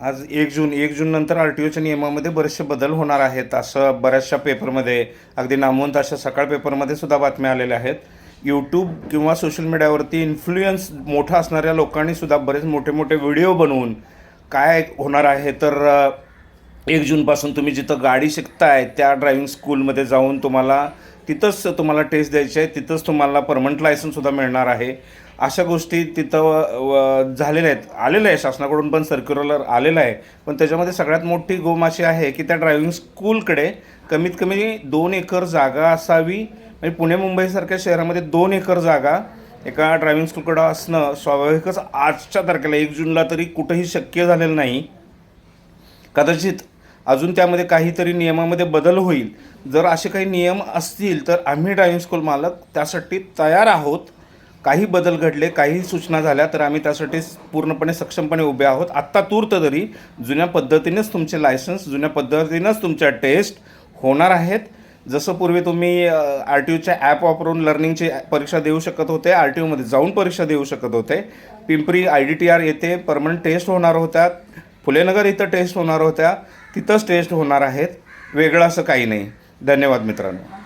आज एक जून एक जून नंतर आर टी ओच्या नियमामध्ये बरेचसे बदल होणार आहेत असं बऱ्याचशा पेपरमध्ये अगदी नामवंत अशा सकाळ पेपरमध्ये सुद्धा बातम्या आलेल्या आहेत. यूट्यूब किंवा सोशल मीडियावरती इन्फ्लुएन्स मोठा असणाऱ्या लोकांनी सुद्धा बरेच मोठे मोठे व्हिडिओ बनवून काय होणार आहे तर एक जूनपासून तुम्ही जिथं गाडी शिकताय त्या ड्रायव्हिंग स्कूलमध्ये जाऊन तुम्हाला तिथंच तुम्हाला टेस्ट द्यायची आहे तिथंच तुम्हाला परमनंट लायसन्ससुद्धा मिळणार आहे. अशा गोष्टी तिथं व- झालेल्या आहेत. आलेलं आहे शासनाकडून पण सर्क्युलर आलेलं आहे. पण त्याच्यामध्ये सगळ्यात मोठी गोमाशी आहे की त्या ड्रायव्हिंग स्कूलकडे कमीत कमी दोन एकर जागा असावी. म्हणजे पुणे मुंबईसारख्या शहरामध्ये दोन एकर जागा एका ड्रायव्हिंग स्कूलकडं असणं स्वाभाविकच आजच्या तारखेला एक जूनला तरी कुठंही शक्य झालेलं नाही. कदाचित अजून त्यामध्ये काहीतरी नियमामध्ये बदल होईल. जर असे काही नियम असतील तर आम्ही ड्रायव्हिंग स्कूल मालक त्यासाठी तयार आहोत. काही बदल घडले काही सूचना झाल्या तर आम्ही त्यासाठी पूर्णपणे सक्षमपणे उभे आहोत. आत्ता तूर्त तरी जुन्या पद्धतीनेच तुमचे लायसन्स जुन्या पद्धतीनंच तुमच्या टेस्ट होणार आहेत. जसं पूर्वी तुम्ही आर टी ओच्या ॲप वापरून लर्निंगची परीक्षा देऊ शकत होते आर टी ओमध्ये जाऊन परीक्षा देऊ शकत होते. Pimpri I D T R येथे परमनंट टेस्ट होणार होत्या. फुलेनगर इथं टेस्ट होणार होत्या. तिथंच टेस्ट होणार आहेत. वेगळं असं काही नाही. धन्यवाद मित्रांनो.